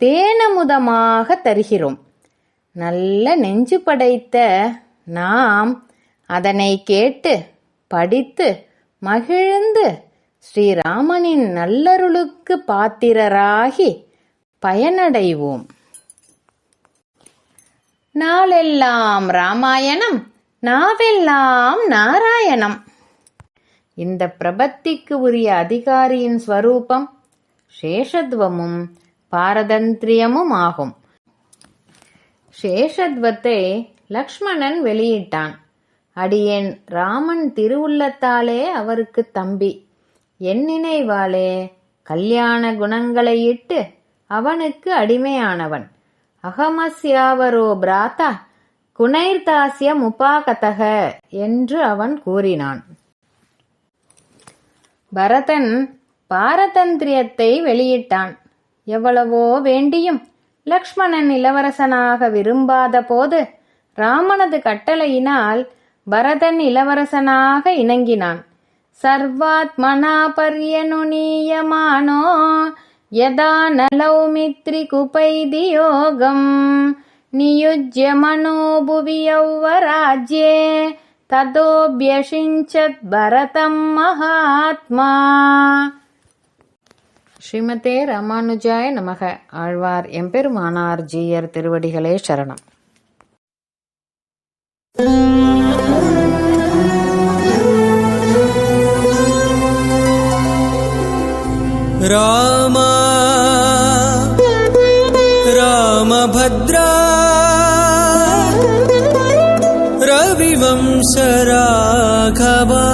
தேனமுதமாக தருகிறோம். நல்ல நெஞ்சு படைத்த நாம் அதனை கேட்டு படித்து மகிழ்ந்து ஸ்ரீராமனின் நல்லருளுக்கு பாத்திரராகி பயனடைவோம். நாளெல்லாம் ராமாயணம் நாவெல்லாம் நாராயணம். இந்த பிரபத்திக்கு உரிய அதிகாரியின் ஸ்வரூபம் சேஷத்வமும் பாரதந்திரியமும் ஆகும் சேஷத்வத்தை லக்ஷ்மணன் வெளியிட்டான். அடியேன் ராமன் திருவுள்ளத்தாலே அவருக்கு தம்பி. என் நினைவாலே கல்யாண குணங்களை இட்டு அவனுக்கு அடிமையானவன். அகமஸ்யாவரோ பிராத்தா குணைர்தாசிய முபாகதக என்று அவன் கூறினான். பரதன் பாரதந்திரியத்தை வெளியிட்டான். எவ்வளவோ வேண்டியும் லக்ஷ்மணன் இளவரசனாக விரும்பாத போது ராமனது கட்டளையினால் பரதன் இளவரசனாக இணங்கினான். சர்வாத்மனா பர்யனுநீயமானோ யதா நலௌமித்ரி குபைதி யோகம் நியுஜ்ய மனோபுவி யௌவராஜ்யே ததோபியஷிஞ்சத் பரதம் மகாத்மா. ஸ்ரீமதே ராமானுஜாய நமக. ஆழ்வார் எம்பெருமானார் ஜீயர் திருவடிகளே சரணம். ராமா ராமபத்ரா ரவிவம்சராகவா